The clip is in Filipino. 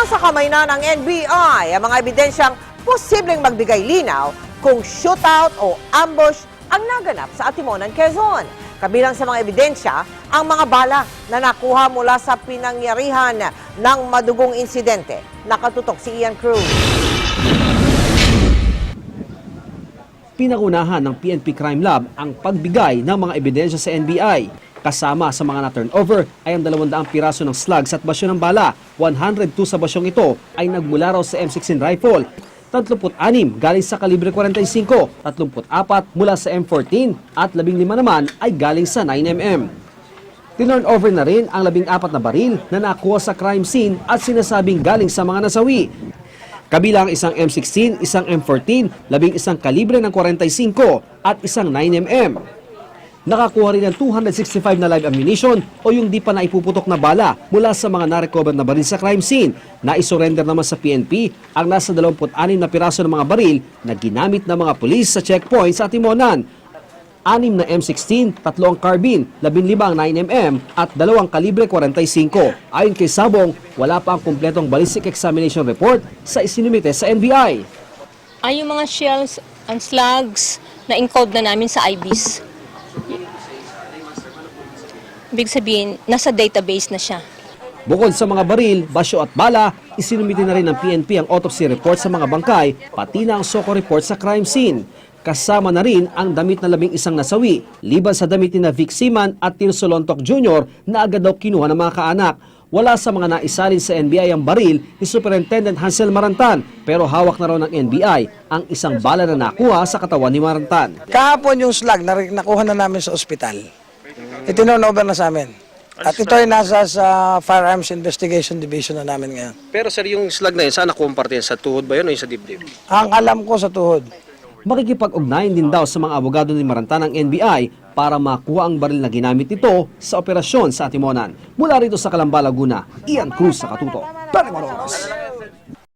Nasa kamay na ng NBI ang mga ebidensyang posibleng magbigay linaw kung shootout o ambush ang naganap sa Atimonan, Quezon. Kabilang sa mga ebidensya, ang mga bala na nakuha mula sa pinangyarihan ng madugong insidente. Nakatutok si Ian Cruz. Pinakunahan ng PNP Crime Lab ang pagbigay ng mga ebidensya sa NBI. Kasama sa mga na-turnover ay ang 200 piraso ng slugs at basyo ng bala. 102 sa basyong ito ay nagmula raw sa M16 rifle. 36 galing sa kalibre 45, 34 mula sa M14 at 15 naman ay galing sa 9mm. Tinurn over na rin ang 14 na baril na nakuha sa crime scene at sinasabing galing sa mga nasawi. Kabilang isang M16, isang M14, labing isang kalibre ng 45 at isang 9mm. Nakakuha rin ng 265 na live ammunition o yung di pa naipuputok na bala mula sa mga narecover na baril sa crime scene. Naisurrender naman sa PNP ang nasa 26 na piraso ng mga baril na ginamit ng mga pulis sa checkpoint sa Timonan. Anim na M16, tatlo ang carbine, 15 ang 9mm at dalawang kalibre 45. Ayon kay Sabong, wala pa ang kumpletong ballistic examination report sa isinumite sa NBI. ay yung mga shells and slugs na encode na namin sa IBIS. Ibig sabihin, nasa database na siya. Bukod sa mga baril, basyo at bala, isinumite na rin ng PNP ang autopsy report sa mga bangkay, pati na ang SOCO report sa crime scene. Kasama na rin ang damit na labing isang nasawi, liban sa damit ni na Vic Siman at Tirso Lontok Jr. na agad daw kinuha ng mga kaanak. Wala sa mga naisalin sa NBI ang baril ni Superintendent Hansel Marantan pero hawak na raw ng NBI ang isang bala na nakuha sa katawan ni Marantan. Kahapon yung slug na nakuha na namin sa ospital. Itinurn over na sa amin. At ito ay nasa sa Firearms Investigation Division na namin ngayon. Pero sir, yung slug na yun, saan nakuha parte yan? Sa tuhod ba yun o yung sa dibdib? Ang alam ko sa tuhod, Makikipag-ugnayan din daw sa mga abogado ni Marantan ng NBI para makuha ang baril na ginamit nito sa operasyon sa Atimonan. Mula rito sa Calamba, Laguna, Ian Cruz sa Katuto. Para Oras.